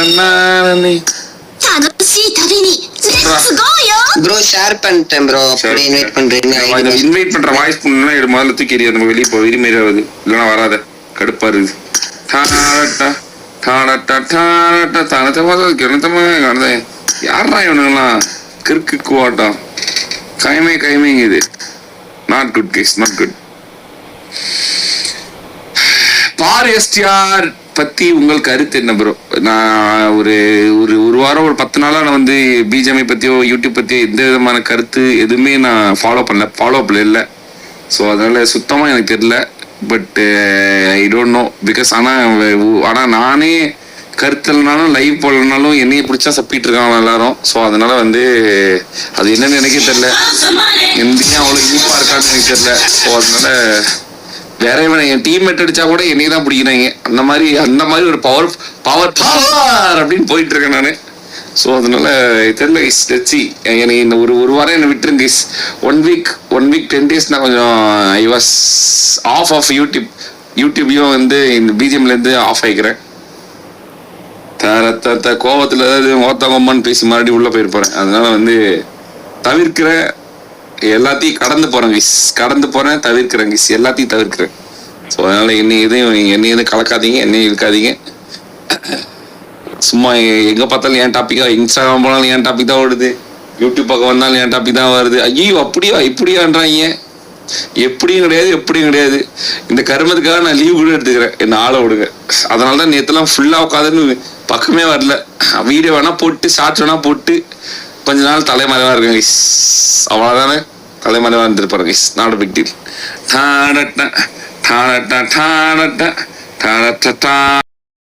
டானனானி. 楽しい旅にレッツゴーよ bro share பண்ணிட்டேன் bro அப்படி invite பண்றீங்க இந்த இன்வைட் பண்ற வாய்ஸ் பண்ணா இது முதல்ல தூக்கி எறிய நம்ம வெளியே போ விரிமேறி ஆகுது இல்லைன்னா வராத கடுப்பா இருக்குது டாடா டாடா டாடா தனத்தமா கிணத்தமா கிடந்தேன் யாரா இவனுங்களாம் கிறுக்கு குவாட்டம் கைமே கைமேங்குது not good case not good bar STR பத்தி உங்கள் கருத்து என்ன ப்ரோ நான் ஒரு ஒரு ஒரு வாரம் ஒரு பத்து நாளா நான் வந்து பிஜிஎம்ஐ பத்தியோ யூடியூப் பத்தியோ எந்த விதமான கருத்து எதுவுமே நான் ஃபாலோ பண்ணல ஃபாலோ அப்ல இல்லை ஸோ அதனால சுத்தமா எனக்கு தெரியல but I don't know because ஆனால் ஆனால் நானே கருத்துலனாலும் லைவ் போடலனாலும் என்னைய பிடிச்சா சப்பிட்டு இருக்காங்க எல்லாரும் ஸோ அதனால வந்து அது என்னன்னு எனக்கே தெரியல எந்தையும் அவ்வளோ இனிப்பா இருக்கான்னு எனக்கு தெரியல ஸோ அதனால வேற இவன் என் டீம் மேட் அடிச்சா கூட என்னைய தான் பிடிக்கிறாங்க. அந்த மாதிரி அந்த மாதிரி ஒரு பவர் பவர் பவர் அப்படின்னு போயிட்டு இருக்கேன் நான். ஸோ அதனால தெரியல இஸ் டச்சி என்னை இந்த ஒரு ஒரு வாரம் என்னை விட்டுருங்க is one week one week ten days நான் கொஞ்சம் I was off off YouTube யூடியூபையும் வந்து இந்த பிஜிஎம்லேருந்து ஆஃப் ஆகிக்கிறேன் த த கோவத்தில் ஏதாவது ஓத்தங்கம்மான்னு பேசி மறுபடியும் உள்ளே போயிருப்பேன். அதனால வந்து தவிர்க்கிறேன் எல்லாத்தையும் கடந்து போறேன் கிஸ் கடந்து போறேன் தவிர்க்கிறேன் கிஸ் எல்லாத்தையும் தவிர்க்கிறேன். ஸோ அதனால என்னை எதையும் என்னையும் எதுவும் கலக்காதீங்க என்னையும் இருக்காதீங்க சும்மா எங்க பார்த்தாலும் என் டாபிக்கா இன்ஸ்டாகிராம் போனாலும் என் டாபிக் தான் ஓடுது. யூடியூப் பக்கம் வந்தாலும் என் டாபிக் தான் வருது. ஐயோ அப்படியா இப்படியான்றாங்க. எப்படியும் கிடையாது எப்படியும் கிடையாது. இந்த கருமத்துக்காக நான் லீவ் கூட எடுத்துக்கிறேன். என்ன ஆளை விடுங்க. அதனால தான் நேற்றுலாம் ஃபுல்லாக உட்காதுன்னு பக்கமே வரல. வீடியோ வேணா போட்டு ஷார்ட்ஸ் வேணா போட்டு கொஞ்ச நாள் தலைமறைவா இருக்கேன் guys. அவ்வளவுதானே? தலைமறைவா இருந்துட்டு பாருங்க நாட் பிக் டீல் டாடட்டா டாடட்டா டாடட்டா டாடட்டா